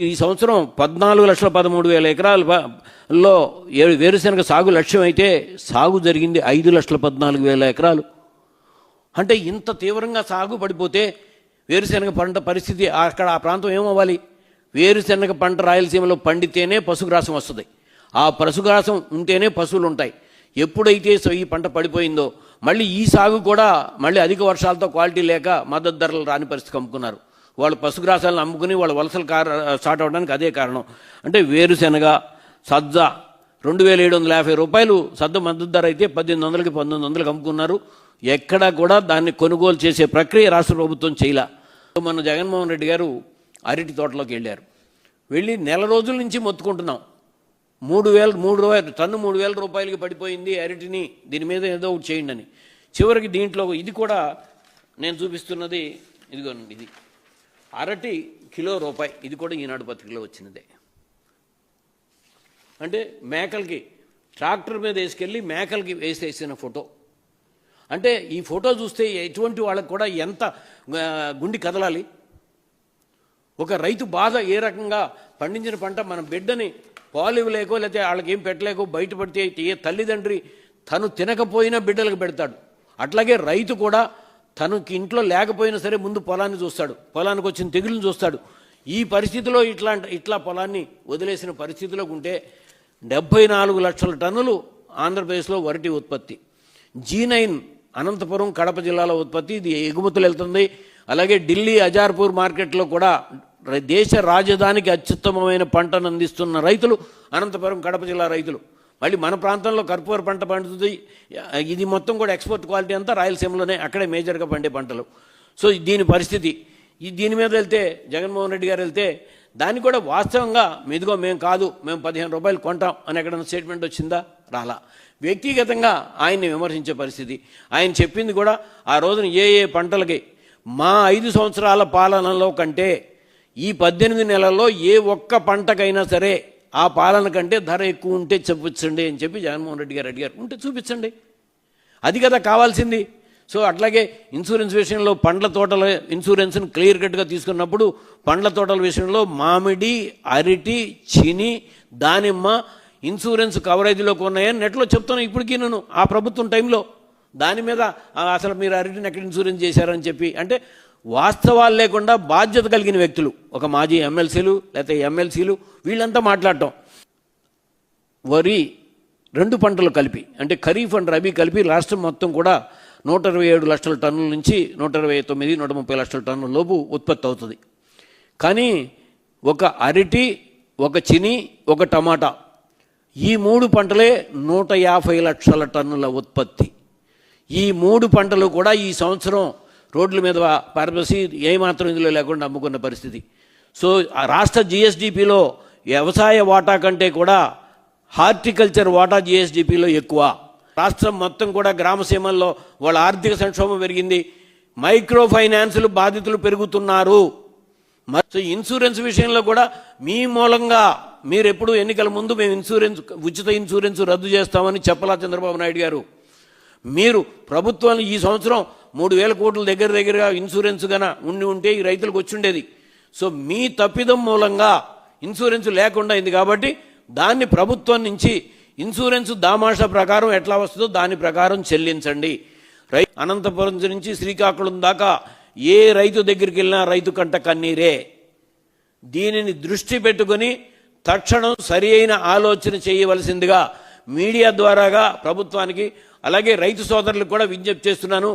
ఈ సంవత్సరం పద్నాలుగు లక్షల పదమూడు వేల ఎకరాలలో ఏ- వేరుశనగ సాగు లక్ష్యం అయితే సాగు జరిగింది ఐదు లక్షల పద్నాలుగు వేల ఎకరాలు. అంటే ఇంత తీవ్రంగా సాగు పడిపోతే వేరుశనగ పంట పరిస్థితి అక్కడ ఆ ప్రాంతం ఏమవ్వాలి? వేరుశనగ పంట రాయలసీమలో పండితేనే పశుగ్రాసం వస్తుంది. ఆ పశుగ్రాసం ఉంటేనే పశువులు ఉంటాయి ఎప్పుడైతే ఈ పంట పడిపోయిందో మళ్ళీ ఈ సాగు కూడా మళ్ళీ అధిక వర్షాలతో క్వాలిటీ లేక మద్దతు ధరలు రాని పరిస్థితి కమ్ముకున్నారు. వాళ్ళు పశుగ్రాసాలను అమ్ముకుని వాళ్ళ వలసలు కార స్టార్ట్ అవడానికి అదే కారణం. అంటే వేరుశనగ సజ్జ రెండు వేల ఏడు వందల యాభై రూపాయలు సద్ద మద్దతు ధర అయితే పద్దెనిమిది వందలకి పంతొమ్మిది వందలకి అమ్ముకున్నారు. ఎక్కడా కూడా దాన్ని కొనుగోలు చేసే ప్రక్రియ రాష్ట్ర ప్రభుత్వం చేయలే. మన జగన్మోహన్ రెడ్డి గారు అరటి తోటలోకి వెళ్ళారు. వెళ్ళి నెల రోజుల నుంచి మొత్తుకుంటున్నాం. మూడు వేల మూడు రూపాయలు టన్ను మూడు వేల రూపాయలకి పడిపోయింది అరటిని. దీని మీద ఏదో ఒకటి చేయండి అని. చివరికి దీంట్లో ఇది కూడా నేను చూపిస్తున్నది ఇదిగోనండి ఇది. అరటి కిలో రూపాయి. ఇది కూడా ఈనాడు పత్రికలో వచ్చినదే. అంటే మేకలకి ట్రాక్టర్ మీద వేసుకెళ్ళి మేకలకి వేసేసిన ఫోటో. అంటే ఈ ఫోటో చూస్తే ఎటువంటి వాళ్ళకి కూడా ఎంత గుండి కదలాలి? ఒక రైతు బాధ ఏ రకంగా పండించిన పంట మన బిడ్డని పాలు ఇవ్వలేకో లేకపోతే వాళ్ళకి ఏం పెట్టలేకో బయటపడితే ఏ తల్లిదండ్రి తను తినకపోయినా బిడ్డలకు పెడతాడు. అట్లాగే రైతు కూడా తనకి ఇంట్లో లేకపోయినా సరే ముందు పొలాన్ని చూస్తాడు. పొలానికి వచ్చిన తెగులను చూస్తాడు. ఈ పరిస్థితిలో ఇట్లా ఇట్లా పొలాన్ని వదిలేసిన పరిస్థితిలో ఉంటే డెబ్బై నాలుగు లక్షల టన్నులు ఆంధ్రప్రదేశ్లో వరటి ఉత్పత్తి. జీ నైన్ అనంతపురం కడప జిల్లాలో ఉత్పత్తి. ఇది ఎగుమతులు వెళ్తుంది. అలాగే ఢిల్లీ అజార్పూర్ మార్కెట్లో కూడా దేశ రాజధానికి అత్యుత్తమమైన పంటను అందిస్తున్న రైతులు అనంతపురం కడప జిల్లా రైతులు. మళ్ళీ మన ప్రాంతంలో కర్పూర పంట పండుతుంది. ఇది మొత్తం కూడా ఎక్స్పోర్ట్ క్వాలిటీ అంతా రాయలసీమలోనే అక్కడే మేజర్గా పండే పంటలు. సో దీని పరిస్థితి. ఈ దీని మీద వెళ్తే జగన్మోహన్ రెడ్డి గారు వెళ్తే దాన్ని కూడా వాస్తవంగా మీదుగో మేము కాదు మేము పదిహేను రూపాయలు కొంటాం అని ఎక్కడైనా స్టేట్మెంట్ వచ్చిందా? రాలా. వ్యక్తిగతంగా ఆయన్ని విమర్శించే పరిస్థితి. ఆయన చెప్పింది కూడా ఆ రోజున ఏ ఏ పంటలకి మా ఐదు సంవత్సరాల పాలనలో కంటే ఈ పద్దెనిమిది నెలల్లో ఏ ఒక్క పంటకైనా సరే ఆ పాలన కంటే ధర ఎక్కువ ఉంటే చూపించండి అని చెప్పి జగన్మోహన్ రెడ్డి గారు అడిగారు. ఉంటే చూపించండి. అది కదా కావాల్సింది. సో అట్లాగే ఇన్సూరెన్స్ విషయంలో పండ్ల తోటల ఇన్సూరెన్స్ని క్లియర్ కట్గా తీసుకున్నప్పుడు పండ్ల తోటల విషయంలో మామిడి అరటి చిని దానిమ్మ ఇన్సూరెన్స్ కవరేజీలోకి ఉన్నాయని నెట్లో చెప్తాను ఇప్పటికీ నేను ఆ ప్రభుత్వం టైంలో. దాని మీద అసలు మీరు అరటిని ఎక్కడ ఇన్సూరెన్స్ చేశారని చెప్పి అంటే వాస్తవాలు లేకుండా బాధ్యత కలిగిన వ్యక్తులు ఒక మాజీ ఎమ్మెల్సీలు లేకపోతే ఎమ్మెల్సీలు వీళ్ళంతా మాట్లాడటం. వరి రెండు పంటలు కలిపి అంటే ఖరీఫ్ అండ్ రబీ కలిపి రాష్ట్రం మొత్తం కూడా నూట ఇరవై ఏడు లక్షల టన్నుల నుంచి నూట ఇరవై తొమ్మిది నూట ముప్పై లక్షల టన్నుల లోపు ఉత్పత్తి అవుతుంది. కానీ ఒక అరటి ఒక చిని ఒక టమాటా ఈ మూడు పంటలే నూట యాభై లక్షల టన్నుల ఉత్పత్తి. ఈ మూడు పంటలు కూడా ఈ సంవత్సరం రోడ్ల మీద పారబసి ఏమాత్రం ఇందులో లేకుండా అమ్ముకున్న పరిస్థితి. సో ఆ రాష్ట్ర జిఎస్డిపిలో వ్యవసాయ వాటా కంటే కూడా హార్టికల్చర్ వాటా జిఎస్డిపిలో ఎక్కువ. రాష్ట్రం మొత్తం కూడా గ్రామసీమల్లో వాళ్ళ ఆర్థిక సంక్షోభం పెరిగింది. మైక్రో ఫైనాన్సులు బాధితులు పెరుగుతున్నారు. సో ఇన్సూరెన్స్ విషయంలో కూడా మీ మూలంగా మీరు ఎప్పుడు ఎన్నికల ముందు మేము ఇన్సూరెన్స్ ఉచిత ఇన్సూరెన్స్ రద్దు చేస్తామని చెప్పలా చంద్రబాబు నాయుడు గారు మీరు ప్రభుత్వాన్ని ఈ సంవత్సరం మూడు వేల కోట్ల దగ్గర దగ్గరగా ఇన్సూరెన్స్ గన ఉండి ఉంటే ఈ రైతులకు వచ్చి ఉండేది సో మీ తప్పిదం మూలంగా ఇన్సూరెన్స్ లేకుండా అయింది కాబట్టి దాన్ని ప్రభుత్వం నుంచి ఇన్సూరెన్స్ దామాష ప్రకారం ఎట్లా వస్తుందో దాని ప్రకారం చెల్లించండి. రై అనంతపురం నుంచి శ్రీకాకుళం దాకా ఏ రైతు దగ్గరికి వెళ్ళినా రైతు కంట కన్నీరే. దీనిని దృష్టి పెట్టుకొని తక్షణం సరి ఆలోచన చేయవలసిందిగా మీడియా ద్వారాగా ప్రభుత్వానికి అలాగే రైతు సోదరులకు కూడా విజ్ఞప్తి చేస్తున్నాను.